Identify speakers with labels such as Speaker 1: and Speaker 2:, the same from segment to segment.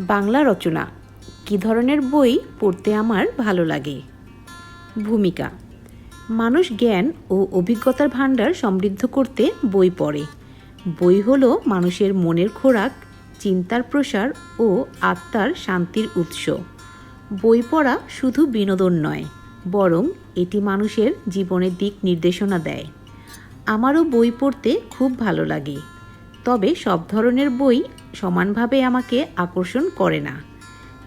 Speaker 1: বাংলা রচনা। কী ধরনের বই পড়তে আমার ভালো লাগে? ভূমিকা। মানুষ জ্ঞান ও অভিজ্ঞতার ভাণ্ডার সমৃদ্ধ করতে বই পড়ে। বই হল মানুষের মনের খোরাক, চিন্তার প্রসার ও আত্মার শান্তির উৎস। বই পড়া শুধু বিনোদন নয়, বরং এটি মানুষের জীবনের দিক নির্দেশনা দেয়। আমারও বই পড়তে খুব ভালো লাগে। তবে সব ধরনের বই সমানভাবে আমাকে আকর্ষণ করে না।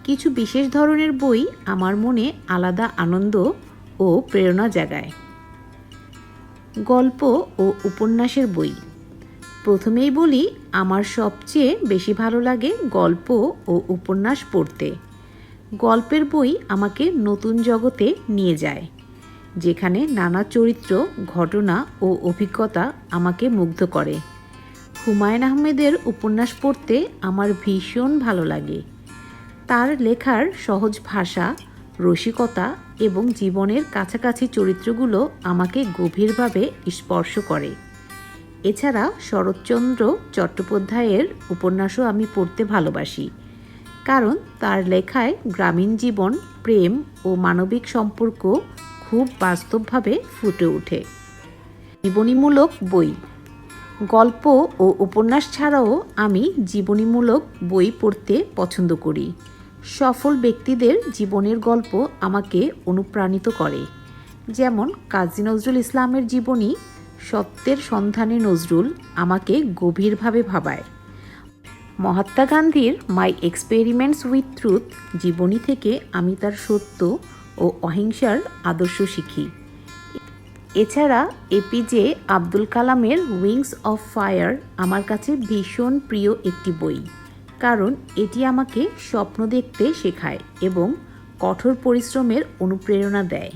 Speaker 1: কিছু বিশেষ ধরনের বই আমার মনে আলাদা আনন্দ ও প্রেরণা জাগায়। গল্প ও উপন্যাসের বই। প্রথমেই বলি, আমার সবচেয়ে বেশি ভালো লাগে গল্প ও উপন্যাস পড়তে। গল্পের বই আমাকে নতুন জগতে নিয়ে যায়, যেখানে নানা চরিত্র, ঘটনা ও অভিজ্ঞতা আমাকে মুগ্ধ করে। হুমায়ুন আহমেদের উপন্যাস পড়তে আমার ভীষণ ভালো লাগে। তার লেখার সহজ ভাষা, রসিকতা এবং জীবনের কাছাকাছি চরিত্রগুলো আমাকে গভীরভাবে স্পর্শ করে। এছাড়া শরৎচন্দ্র চট্টোপাধ্যায়ের উপন্যাসও আমি পড়তে ভালোবাসি, কারণ তার লেখায় গ্রামীণ জীবন, প্রেম ও মানবিক সম্পর্ক খুব বাস্তবভাবে ফুটে ওঠে। জীবনীমূলক বই। গল্প ও উপন্যাস ছাড়াও আমি জীবনীমূলক বই পড়তে পছন্দ করি। সফল ব্যক্তিদের জীবনের গল্প আমাকে অনুপ্রাণিত করে। যেমন কাজী নজরুল ইসলামের জীবনী সত্যের সন্ধানে নজরুল আমাকে গভীরভাবে ভাবায়। মহাত্মা গান্ধীর মাই এক্সপেরিমেন্টস উইথ ট্রুথ জীবনী থেকে আমি তার সত্য ও অহিংসার আদর্শ শিখি। এছাড়া এপিজে আব্দুল কালামের উইংস অফ ফায়ার আমার কাছে ভীষণ প্রিয় একটি বই। কারণ এটি আমাকে স্বপ্ন দেখতে শেখায় এবং কঠোর পরিশ্রমের অনুপ্রেরণা দেয়।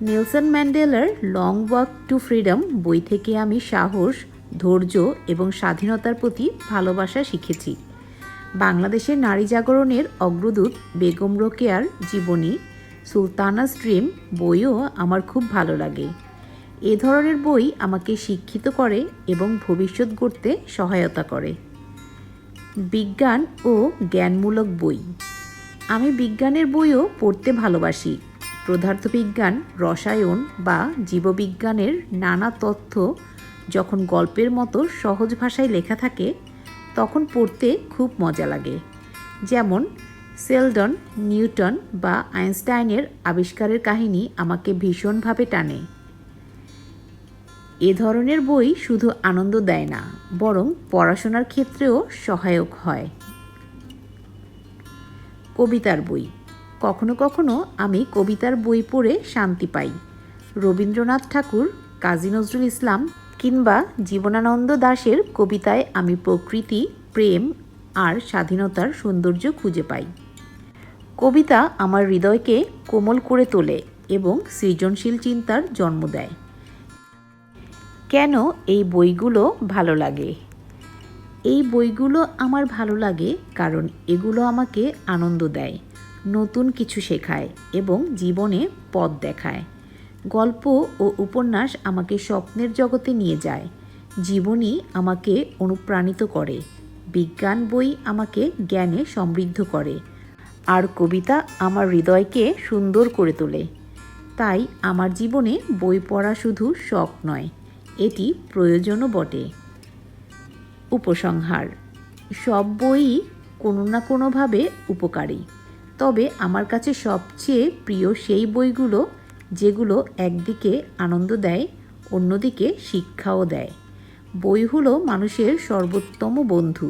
Speaker 1: নেলসন ম্যান্ডেলার লং ওয়াক টু ফ্রিডম বই থেকে আমি সাহস, ধৈর্য এবং স্বাধীনতার প্রতি ভালোবাসা শিখেছি। বাংলাদেশের নারী জাগরণের অগ্রদূত বেগম রোকেয়ার জীবনী সুলতানাস ড্রিম বইও আমার খুব ভালো লাগে। এ ধরনের বই আমাকে শিক্ষিত করে এবং ভবিষ্যৎ গড়তে সহায়তা করে। বিজ্ঞান ও জ্ঞানমূলক বই। আমি বিজ্ঞানের বইও পড়তে ভালোবাসি। পদার্থবিজ্ঞান, রসায়ন বা জীববিজ্ঞানের নানা তথ্য যখন গল্পের মতো সহজ ভাষায় লেখা থাকে, তখন পড়তে খুব মজা লাগে। যেমন সেলডন, নিউটন বা আইনস্টাইনের আবিষ্কারের কাহিনী আমাকে ভীষণভাবে টানে। এ ধরনের বই শুধু আনন্দ দেয় না, বরং পড়াশোনার ক্ষেত্রেও সহায়ক হয়। কবিতার বই। কখনো কখনো আমি কবিতার বই পড়ে শান্তি পাই। রবীন্দ্রনাথ ঠাকুর, কাজী নজরুল ইসলাম কিংবা জীবনানন্দ দাশের কবিতায় আমি প্রকৃতি, প্রেম আর স্বাধীনতার সৌন্দর্য খুঁজে পাই। কবিতা আমার হৃদয়কে কোমল করে তোলে এবং সৃজনশীল চিন্তার জন্ম দেয়। কেন এই বইগুলো ভালো লাগে? এই বইগুলো আমার ভালো লাগে কারণ এগুলো আমাকে আনন্দ দেয়, নতুন কিছু শেখায় এবং জীবনে পথ দেখায়। গল্প ও উপন্যাস আমাকে স্বপ্নের জগতে নিয়ে যায় জীবনী আমাকে অনুপ্রাণিত করে, বিজ্ঞান বই আমাকে জ্ঞানে সমৃদ্ধ করে আর কবিতা আমার হৃদয়কে সুন্দর করে তোলে। তাই আমার জীবনে বই পড়া শুধু শখ নয়, এটি প্রয়োজনও বটে। উপসংহার, সব বই কোনো না কোনোভাবে উপকারী, তবে আমার কাছে সবচেয়ে প্রিয় সেই বইগুলো যেগুলো একদিকে আনন্দ দেয়, অন্যদিকে শিক্ষাও দেয়। বই হলো মানুষের সর্বোত্তম বন্ধু।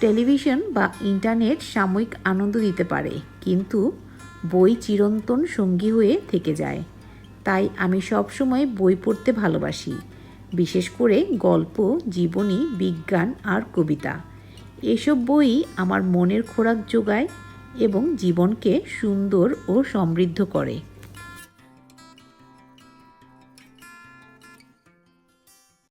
Speaker 1: টেলিভিশন বা ইন্টারনেট সাময়িক আনন্দ দিতে পারে, কিন্তু বই চিরন্তন সঙ্গী হয়ে থেকে যায়। তাই আমি সবসময় বই পড়তে ভালোবাসি, বিশেষ করে গল্প, জীবনী, বিজ্ঞান আর কবিতা। এসব বই আমার মনের খোরাক যোগায় এবং জীবনকে সুন্দর ও সমৃদ্ধ করে।